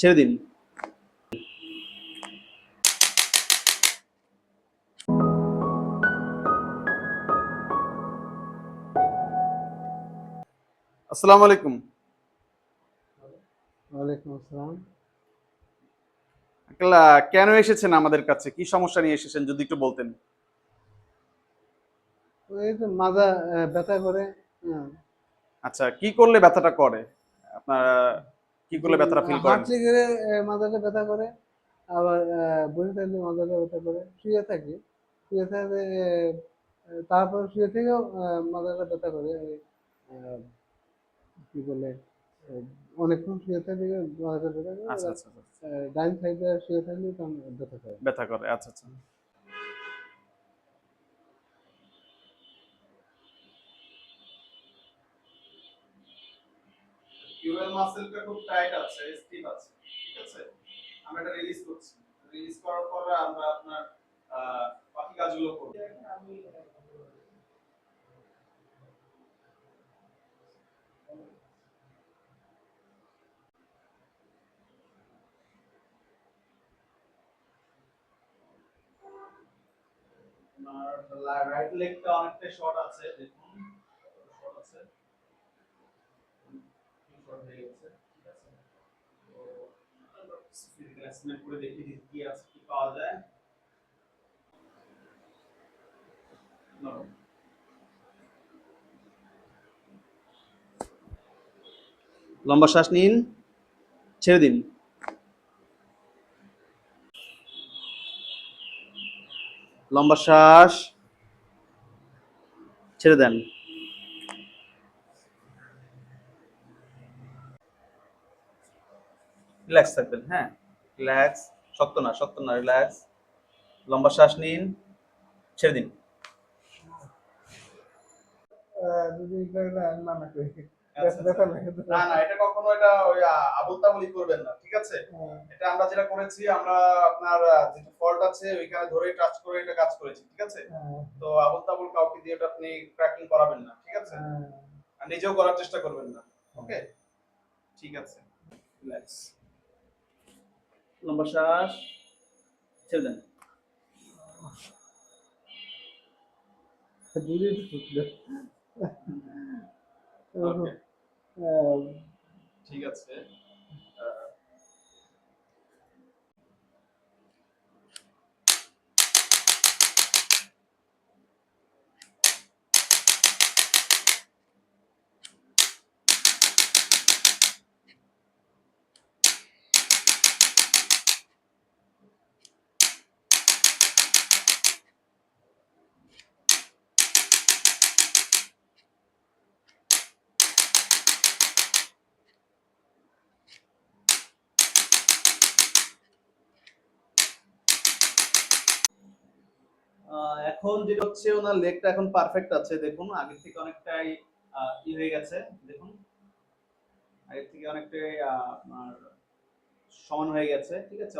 ছেড়ে দিন। আসসালামু আলাইকুম। ওয়ালাইকুম আসসালাম। কেন এসেছেন আমাদের কাছে? কি সমস্যা নিয়ে এসেছেন যদি একটু বলতেন। তো মাজা ব্যথা করে হ্যাঁ। আচ্ছা কি করলে ব্যথাটা করে? আপনার কি করলে ব্যথাটা ফিল করেন? হাঁটলে গেলে মাজাটা ব্যথা করে আবার বসে থাকলে মাজাটা ব্যথা করে। শুয়ে থাকি। শুয়ে থাকলে তারপর শুয়ে থেকেও মাজাটা ব্যথা করে। কি বলে অনেকক্ষণ শুয়ে থাকলে মাজাটা ব্যথা করে। আচ্ছা আচ্ছা আচ্ছা। ডাইন সাইডে শুয়ে থাকলে ব্যথা করে। ব্যথা করে আচ্ছা আচ্ছা। কিউএল মাসেলটা খুব টাইট আছে স্টিফ আছে, ঠিক আছে? আমরা এটা রিলিজ করছি। রিলিজ করার পর আমরা আপনার বাকি কাজগুলো করব। আপনার রাইট লেগটা অনেকটা শর্ট আছে, দেখুন। শর্ট আছে শর্ট হয়ে গেছে ঠিক আছে তো কি আছে কি পাওয়া যায় লম্বা শ্বাস নিন ছেড়ে দিন। লম্বা শ্বাস ছেড়ে দেন। রিল্যাক্স থাকবেন হ্যাঁ? রিল্যাক্স শক্ত না শক্ত না রিল্যাক্স লম্বা শ্বাস নিন ছেড়ে দিন। না না এটা কখনো এটা ওই আবল তাবলি করবেন না ঠিক আছে? হ্যাঁ। এটা আমরা যেটা করেছি আমরা আপনার যেটা ফল্ট আছে ওইখানে ধরে টাচ করে এটা কাজ করেছি ঠিক আছে? হ্যাঁ, তো আবল তাবল কাউকে দিয়ে আপনি ক্র্যাকিং করাবেন না ঠিক আছে? হ্যাঁ। আর নিজেও করার চেষ্টা করবেন না ওকে ঠিক আছে রিল্যাক্স লম্বা শ্বাস ছেড়ে দেন ঠিক আছে। এখন যেটা হচ্ছে ওনার লেগটা এখন পারফেক্ট আছে, দেখুন। আগে থেকে অনেকটাই ই হয়ে গেছে, দেখুন। আগের থেকে অনেকটাই আপনার সমান হয়ে গেছে, ঠিক আছে?